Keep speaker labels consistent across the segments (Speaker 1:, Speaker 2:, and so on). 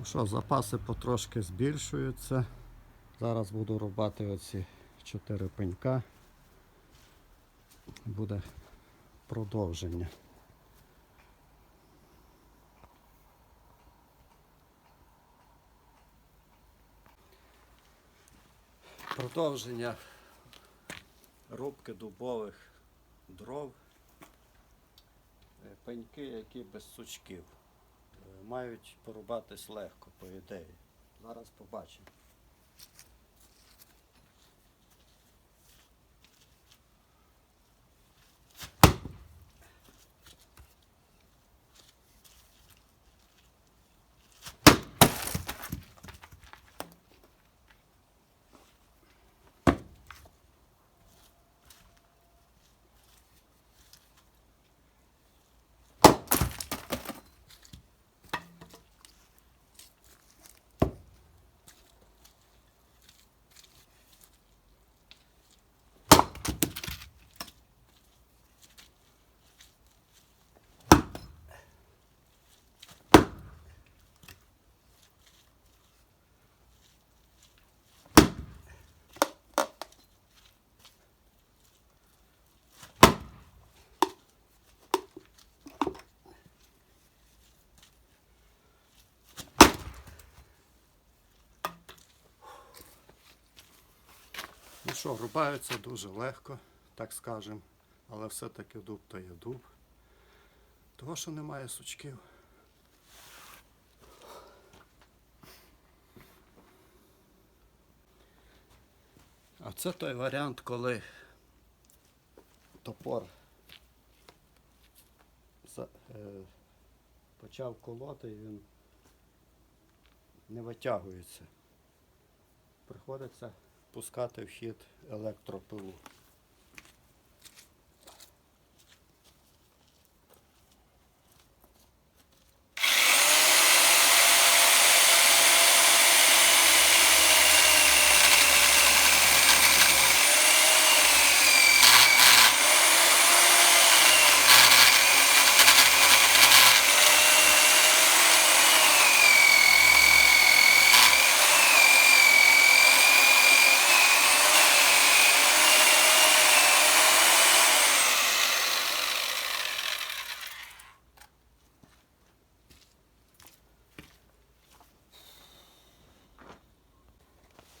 Speaker 1: Ну що, запаси потрошки збільшуються. Зараз буду рубати оці чотири пенька. Буде продовження. Продовження рубки дубових дров. Е, Пеньки, які без сучків. Мають порубатись легко, по ідеї. Зараз побачимо. Що, рубаються дуже легко, так скажемо. Але все-таки дуб то є дуб. Того, що немає сучків. А це той варіант, коли топор е, почав колоти і він не витягується. Приходиться пускати в хід електропилу.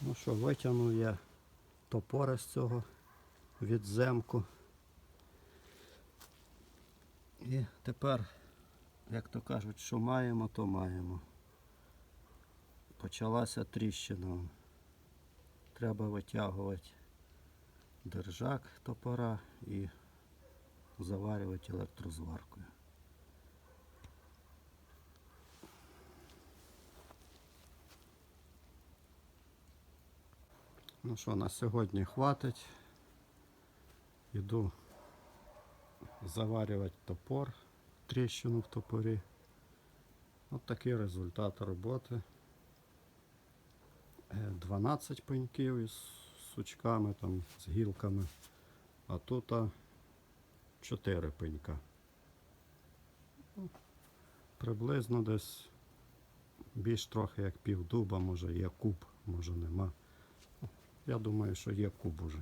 Speaker 1: Ну що, витягнув я топора з цього відземку. І тепер, як то кажуть, що маємо, то маємо. Почалася тріщина. Треба витягувати держак топора і заварювати електрозваркою. Ну що, на сьогодні хватить. Іду заварювати топор, тріщину в топорі. От такий результат роботи. Е, 12 пеньків із сучками, там, з гілками, а тут 4 пенька. Ну, Приблизно десь більш трохи як пів дуба, може є куб, може нема. Я думаю, що є куб уже.